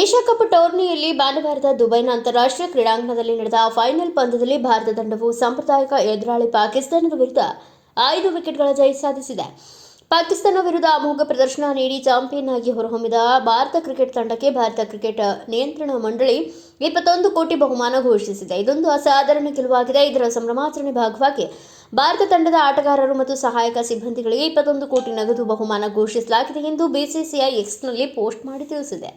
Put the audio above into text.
Asia cup ಟೂರ್ನಿಯಲ್ಲಿ ಭಾನುವಾರದ ದುಬೈನ ಅಂತಾರಾಷ್ಟ್ರೀಯ ಕ್ರೀಡಾಂಗಣದಲ್ಲಿ ನಡೆದ ಫೈನಲ್ ಪಂದ್ಯದಲ್ಲಿ ಭಾರತ ತಂಡವು ಸಾಂಪ್ರದಾಯಿಕ ಎದುರಾಳಿ ಪಾಕಿಸ್ತಾನದ ವಿರುದ್ಧ ಐದು ವಿಕೆಟ್ಗಳ ಜಯ ಸಾಧಿಸಿದೆ. ಪಾಕಿಸ್ತಾನ ವಿರುದ್ಧ ಅಮೋಘ ಪ್ರದರ್ಶನ ನೀಡಿ ಚಾಂಪಿಯನ್ ಆಗಿ ಹೊರಹೊಮ್ಮಿದ ಭಾರತ ಕ್ರಿಕೆಟ್ ತಂಡಕ್ಕೆ ಭಾರತ ಕ್ರಿಕೆಟ್ ನಿಯಂತ್ರಣ ಮಂಡಳಿ ಇಪ್ಪತ್ತೊಂದು ಕೋಟಿ ಬಹುಮಾನ ಘೋಷಿಸಿದೆ. ಇದೊಂದು ಅಸಾಧಾರಣ ಗೆಲುವಾಗಿದೆ. ಇದರ ಸಂಭ್ರಮಾಚರಣೆ ಭಾಗವಾಗಿ ಭಾರತ ತಂಡದ ಆಟಗಾರರು ಮತ್ತು ಸಹಾಯಕ ಸಿಬ್ಬಂದಿಗಳಿಗೆ ಇಪ್ಪತ್ತೊಂದು ಕೋಟಿ ನಗದು ಬಹುಮಾನ ಘೋಷಿಸಲಾಗಿದೆ ಎಂದು ಬಿಸಿಸಿಐ ಎಕ್ಸ್ನಲ್ಲಿ ಪೋಸ್ಟ್ ಮಾಡಿ ತಿಳಿಸಿದೆ.